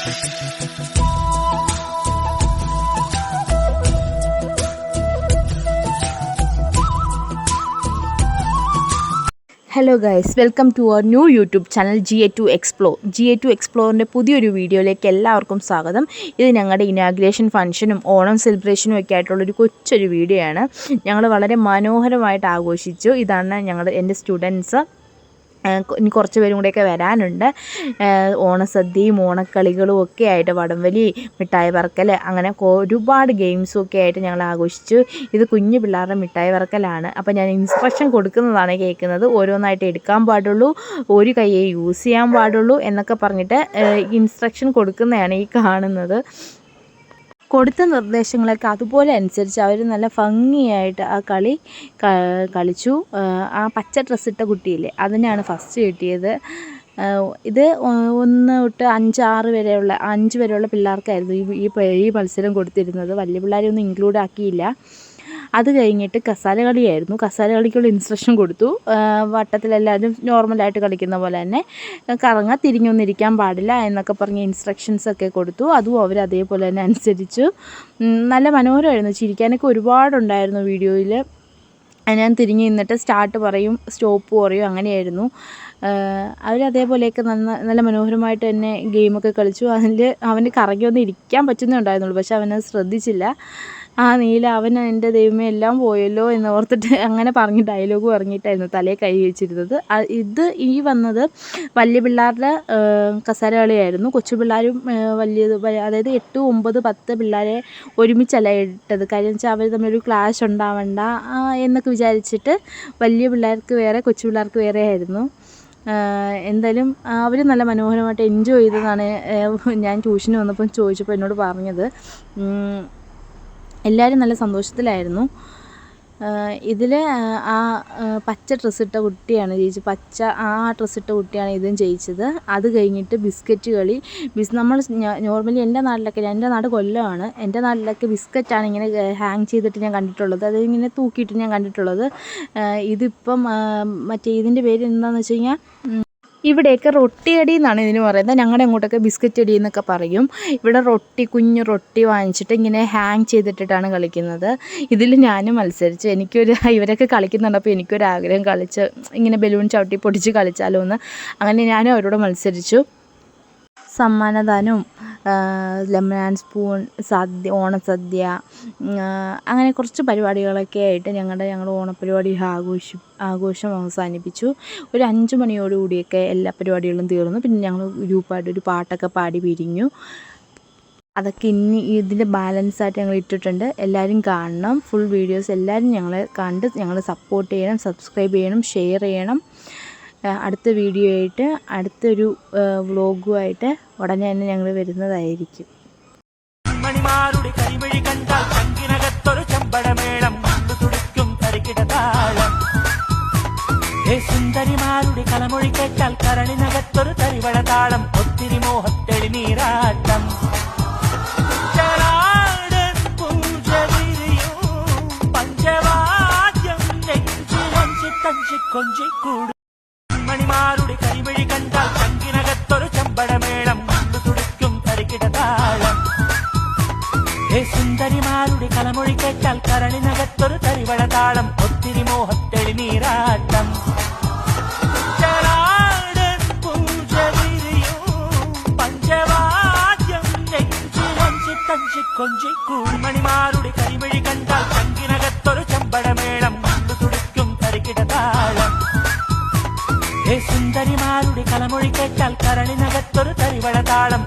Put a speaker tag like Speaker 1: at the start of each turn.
Speaker 1: Hello guys welcome to our new YouTube channel G A to explore G A to എക്സ്പ്ലോറിന്റെ പുതിയൊരു വീഡിയോയിലേക്ക് എല്ലാവർക്കും സ്വാഗതം. ഇത് ഞങ്ങളുടെ ഇനാഗ്രേഷൻ ഫംഗ്ഷനും ഓണം സെലിബ്രേഷനും ഒക്കെ ആയിട്ടുള്ളൊരു കൊച്ചൊരു വീഡിയോ ആണ്. ഞങ്ങൾ വളരെ മനോഹരമായിട്ട് ആഘോഷിച്ചു. ഇതാണ് ഞങ്ങൾ എന്റെ സ്റ്റുഡൻസ് ഇനി കുറച്ച് പേരും കൂടെയൊക്കെ വരാനുണ്ട്. ഓണസദ്യയും ഓണക്കളികളും ഒക്കെ ആയിട്ട് വടംവലി മിഠായി പറക്കൽ അങ്ങനെ ഒരുപാട് ഗെയിംസും ഒക്കെ ആയിട്ട് ഞങ്ങൾ ആഘോഷിച്ചു. ഇത് കുഞ്ഞു പിള്ളേരുടെ മിഠായി പറക്കലാണ് അപ്പോൾ ഞാൻ ഇൻസ്ട്രക്ഷൻ കൊടുക്കുന്നതാണ് കേൾക്കുന്നത്. ഓരോന്നായിട്ട് എടുക്കാൻ പാടുള്ളൂ ഒരു കൈയെ യൂസ് ചെയ്യാൻ പാടുള്ളൂ എന്നൊക്കെ പറഞ്ഞിട്ട് ഇൻസ്ട്രക്ഷൻ കൊടുക്കുന്നതാണ് ഈ കാണുന്നത്. കൊടുത്ത നിർദ്ദേശങ്ങളൊക്കെ അതുപോലെ അനുസരിച്ച് അവർ നല്ല ഭംഗിയായിട്ട് ആ കളി കളിച്ചു. ആ, പച്ച ഡ്രസ്സ് ഇട്ട കുട്ടിയില്ലേ അതിനാണ് ഫസ്റ്റ് കിട്ടിയത്. ഇത് ഒന്ന് തൊട്ട് അഞ്ചാറ് വരെയുള്ള അഞ്ച് വരെയുള്ള പിള്ളേർക്കായിരുന്നു ഈ ഈ മത്സരം കൊടുത്തിരുന്നത്. വലിയ പിള്ളേരെ ഒന്നും ഇൻക്ലൂഡ് ആക്കിയില്ല. അത് കഴിഞ്ഞിട്ട് കസാല കളിയായിരുന്നു കസാല കളിക്കുള്ള ഇൻസ്ട്രക്ഷൻ കൊടുത്തു വട്ടത്തിലെല്ലാവരും നോർമലായിട്ട് കളിക്കുന്ന പോലെ തന്നെ കറങ്ങാൻ തിരിഞ്ഞൊന്നും ഇരിക്കാൻ പാടില്ല എന്നൊക്കെ പറഞ്ഞ് ഇൻസ്ട്രക്ഷൻസ് ഒക്കെ കൊടുത്തു. അതും അവർ അതേപോലെ തന്നെ അനുസരിച്ചു. നല്ല മനോഹരമായിരുന്നു. ചിരിക്കാനൊക്കെ ഒരുപാടുണ്ടായിരുന്നു വീഡിയോയിൽ ഞാൻ തിരിഞ്ഞ് നിന്നിട്ട് സ്റ്റാർട്ട് പറയും സ്റ്റോപ്പ് പറയും അങ്ങനെയായിരുന്നു. അവർ അതേപോലെയൊക്കെ നന്ന നല്ല മനോഹരമായിട്ട് തന്നെ ഗെയിമൊക്കെ കളിച്ചു. അതിൽ അവന് കറങ്ങി ഒന്ന് ഇരിക്കാൻ പറ്റുന്നേ ഉണ്ടായിരുന്നുള്ളൂ. പക്ഷെ അവനത് ശ്രദ്ധിച്ചില്ല. ആ നീല അവൻ എന്റെ ദൈവമേ എല്ലാം പോയല്ലോ എന്ന് ഓർത്തിട്ട് അങ്ങനെ പറഞ്ഞ് ഡയലോഗ് പറഞ്ഞിട്ടായിരുന്നു തലയെ കൈ വെച്ചിരുന്നത്. ഇത് ഈ വന്നത് വലിയ പിള്ളേരുടെ കസേര കളിയായിരുന്നു കൊച്ചു പിള്ളേരും വലിയത് അതായത് എട്ട് ഒമ്പത് പത്ത് പിള്ളേരെ ഒരുമിച്ചല്ല ഇട്ടത്. കാര്യം വെച്ചാൽ അവർ തമ്മിലൊരു ക്ലാഷ് ഉണ്ടാവണ്ട എന്നൊക്കെ വിചാരിച്ചിട്ട് വലിയ പിള്ളേർക്ക് വേറെ കൊച്ചു പിള്ളേർക്ക് വേറെ ആയിരുന്നു. എന്തായാലും അവർ നല്ല മനോഹരമായിട്ട് എൻജോയ് ചെയ്തതാണ് ഞാൻ ട്യൂഷന് വന്നപ്പം ചോദിച്ചപ്പോൾ എന്നോട് പറഞ്ഞത്. എല്ലാവരും നല്ല സന്തോഷത്തിലായിരുന്നു. ഇതിൽ ആ പച്ച ഡ്രസ്സിട്ട കുട്ടിയാണ് ജയിച്ചത്. പച്ച ആ ഡ്രസ്സിട്ട കുട്ടിയാണ് ഇതും ജയിച്ചത്. അത് കഴിഞ്ഞിട്ട് ബിസ്ക്കറ്റ് കളി. ബിസ് നമ്മൾ നോർമലി എന്റെ നാട്ടിലൊക്കെ എന്റെ നാട് കൊല്ലമാണ്. എന്റെ നാട്ടിലൊക്കെ ബിസ്ക്കറ്റാണ് ഇങ്ങനെ ഹാങ് ചെയ്തിട്ട് ഞാൻ കണ്ടിട്ടുള്ളത്. അത് ഇങ്ങനെ തൂക്കിയിട്ട് ഞാൻ കണ്ടിട്ടുള്ളത്. ഇതിപ്പം മറ്റേ ഇതിന്റെ പേര് എന്താണെന്ന് വെച്ച് കഴിഞ്ഞാൽ ഇവിടെയൊക്കെ റൊട്ടി അടി എന്നാണ് ഇതിന് പറയുന്നത്. ഞങ്ങളുടെ അങ്ങോട്ടൊക്കെ ബിസ്ക്കറ്റ് അടി എന്നൊക്കെ പറയും. ഇവിടെ റൊട്ടി കുഞ്ഞു റൊട്ടി വാങ്ങിച്ചിട്ട് ഇങ്ങനെ ഹാങ് ചെയ്തിട്ടിട്ടാണ് കളിക്കുന്നത്. ഇതിൽ ഞാനും മത്സരിച്ചു. എനിക്കൊരു ഇവരൊക്കെ കളിക്കുന്നുണ്ടപ്പോൾ എനിക്കൊരു ആഗ്രഹം കളിച്ച് ഇങ്ങനെ ബലൂൺ ചവിട്ടി പൊടിച്ച് കളിച്ചാലോ എന്ന് അങ്ങനെ ഞാനും അവരോട് മത്സരിച്ചു. സമ്മാനദാനവും ലെമൺ ആൻഡ് സ്പൂൺ സദ്യ ഓണസദ്യ അങ്ങനെ കുറച്ച് പരിപാടികളൊക്കെ ആയിട്ട് ഞങ്ങളുടെ ഞങ്ങൾ ഓണപ്പരിപാടി ആഘോഷി ആഘോഷം അവസാനിപ്പിച്ചു. ഒരു അഞ്ച് മണിയോടുകൂടിയൊക്കെ എല്ലാ പരിപാടികളും തീർന്നു. പിന്നെ ഞങ്ങൾ ഗ്രൂപ്പായിട്ട് ഒരു പാട്ടൊക്കെ പാടി പിരിഞ്ഞു. അതൊക്കെ ഇനി ഇതിന്റെ ബാലൻസായിട്ട് ഞങ്ങൾ ഇട്ടിട്ടുണ്ട്. എല്ലാവരും കാണണം. ഫുൾ വീഡിയോസ് എല്ലാവരും ഞങ്ങളെ കണ്ട് ഞങ്ങളെ സപ്പോർട്ട് ചെയ്യണം സബ്സ്ക്രൈബ് ചെയ്യണം ഷെയർ ചെയ്യണം. അടുത്ത വീഡിയോ ആയിട്ട് അടുത്തൊരു വ്ളോഗുമായിട്ട് ഉടനെ തന്നെ ഞങ്ങൾ വരുന്നതായിരിക്കും.
Speaker 2: മണിമാരുടെ കരിമഴി കണ്ടാൽ ചെമ്പടമേളം താളം. സുന്ദരിമാരുടെ കലമൊഴി കേട്ടാൽ കരളിനകത്തൊരു തരിവള താളം ഒത്തിരി മോഹത്തെളി നീരാട്ടം. പഞ്ചവാദ്യം കൊഞ്ചിക്കൂടും സുന്ദരിമാരുടെ കലമൊഴി കേട്ടാൽ കരളിനകത്തൊരു തരിവള താളം ഒത്തിരി മോഹത്തെളി നീരാട്ടം ചരാടൻ പൂജ വിരിയും പഞ്ചവാദ്യം നെഞ്ചിലഞ്ചി തഞ്ചി കൊഞ്ചിക്കൂടി മണിമാരുടെ കരിമഴി കണ്ടാൽ ചങ്കിനകത്തൊരു ചമ്പടമേളം കണ്ടു തുടിക്കും തരികിട താളം ഹേ സുന്ദരിമാരുടെ കലമൊഴി കേട്ടാൽ കരളിനകത്തൊരു തരിവള താളം